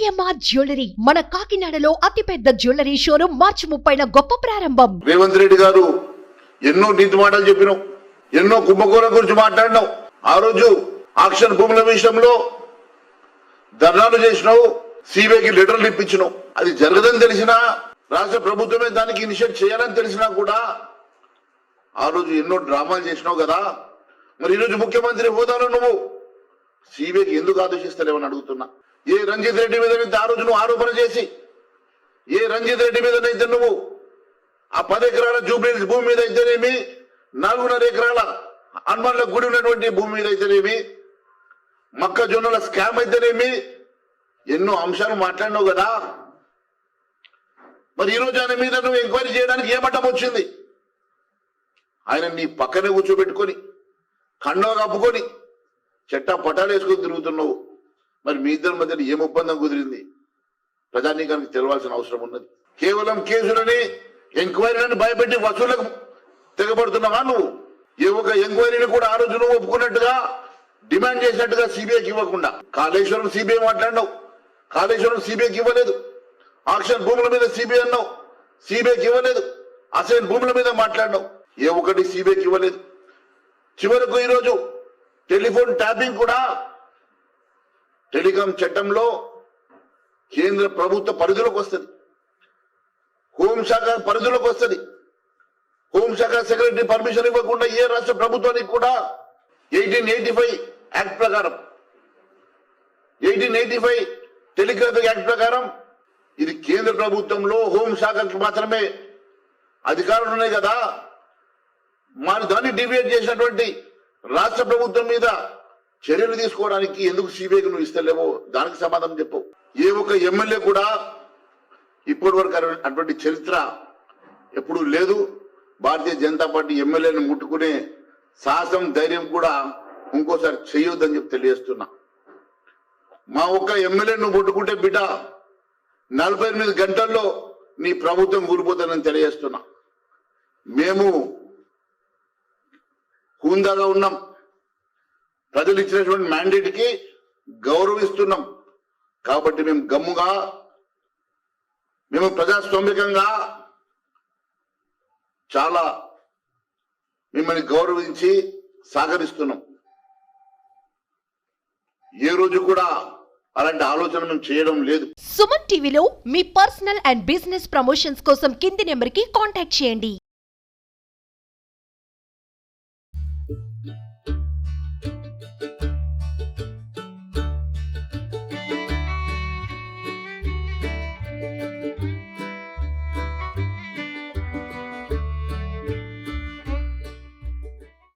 AMR jewellery? మన కాకినాడలో అతిపెద్ద జ్యువెలరీ షోరూమ్ మార్చి ముప్పైన గొప్ప ప్రారంభం. రేవంత్ రెడ్డి గారు ఎన్నో నీతి మాటలు చెప్పినావు ఎన్నో కుంభకోణం గురించి మాట్లాడినావు. ఆ రోజు ఆక్షన్ భూముల విషయంలో ధర్నాలు చేసినావు సిబిఐకి లెటర్లు ఇప్పించినావు. అది జరగదని తెలిసినా రాష్ట్ర ప్రభుత్వమే దానికి ఇనిషియేట్ చేయాలని తెలిసినా కూడా ఆ రోజు ఎన్నో డ్రామాలు చేసినావు కదా. మరి ఈరోజు ముఖ్యమంత్రి హోదాలో నువ్వు సిబిఐకి ఎందుకు ఆదేశిస్తలేవని అడుగుతున్నా. ఏ రంజిత్ రెడ్డి మీద ఆ రోజు నువ్వు ఆరోపణ చేసి ఏ రంజిత్ రెడ్డి మీదనైతే నువ్వు ఆ పది ఎకరాల జూబ్లీ భూమి మీద అయితేనేమి నాలుగున్నర ఎకరాల హనుమాన్ల గుడి ఉన్నటువంటి భూమి మీద అయితేనేమి మొక్కజొన్నల స్కామ్ అయితేనేమి ఎన్నో అంశాలు మాట్లాడినావు కదా. మరి ఈ రోజు ఆయన మీద నువ్వు ఎంక్వైరీ చేయడానికి ఏమట్టం వచ్చింది? ఆయన నీ పక్కనే కూర్చోబెట్టుకొని కండవ కప్పుకొని చెట్టా పటాలు వేసుకొని తిరుగుతున్నావు. మరి మీ ఇద్దరి మధ్యన ఏం ఒప్పందం కుదిరింది? ప్రజానీకానికి తెలవాల్సిన అవసరం ఉన్నది. కేవలం కేసులని ఎంక్వైరీలను భయపెట్టి వసూళ్ళకు తెగబడుతున్నావా నువ్వు? ఏ ఒక ఎంక్వైరీని కూడా ఆ రోజు నువ్వు ఒప్పుకున్నట్టుగా డిమాండ్ చేసినట్టుగా సిబిఐకి ఇవ్వకుండా. కాళేశ్వరం సిబిఐ మాట్లాడినావు. కాళేశ్వరం సిబిఐకి ఇవ్వలేదు. ఆక్షన్ భూముల మీద సిబిఐ అన్నావు. సిబిఐకి ఇవ్వలేదు. అసైన్ భూముల మీద మాట్లాడినావు. ఏ ఒకటి సిబిఐకి ఇవ్వలేదు. చివరకు ఈరోజు టెలిఫోన్ ట్యాపింగ్ కూడా టెలికాం చట్టంలో కేంద్ర ప్రభుత్వ పరిధిలోకి వస్తుంది. హోంశాఖ పరిధిలోకి వస్తుంది. హోంశాఖ సెక్రటరీ పర్మిషన్ ఇవ్వకుండా ఏ రాష్ట్ర ప్రభుత్వానికి కూడా ఎయిటీన్ ఎయిటీ ఫైవ్ యాక్ట్ ప్రకారం eighteen eighty five telegraphic act ప్రకారం ఇది కేంద్ర ప్రభుత్వంలో హోంశాఖకి మాత్రమే అధికారులు ఉన్నాయి కదా. మరి దాన్ని డిబేట్ చేసినటువంటి రాష్ట్ర ప్రభుత్వం మీద చర్యలు తీసుకోవడానికి ఎందుకు సిబిఐకి నువ్వు ఇస్తలేవో దానికి సమాధానం చెప్పు. ఏ ఒక్క ఎమ్మెల్యే కూడా ఇప్పటి వరకు అటువంటి చరిత్ర ఎప్పుడూ లేదు. భారతీయ జనతా పార్టీ ఎమ్మెల్యేని ముట్టుకునే సాహసం ధైర్యం కూడా ఇంకోసారి చేయొద్దని చెప్పి తెలియజేస్తున్నా. మా ఒక్క ఎమ్మెల్యేను ముట్టుకుంటే బిడ్డ నలభై ఎనిమిది గంటల్లో నీ ప్రభుత్వం కూలిపోతుందని తెలియజేస్తున్నా. మేము కూందాగా ఉన్నాం. ప్రజలు ఇచ్చినటువంటి మ్యాండేట్కి గౌరవిస్తున్నాం. కాబట్టి మేము గమ్ముగా మేము ప్రజాస్వామికంగా చాలా మిమ్మల్ని గౌరవించి సహకరిస్తున్నాం. ఏ రోజు కూడా అలాంటి ఆలోచన మేము చేయడం లేదు. సుమన్ టీవీలో మీ పర్సనల్ అండ్ బిజినెస్ ప్రమోషన్స్ కోసం కింది నెంబర్కి కాంటాక్ట్ చేయండి.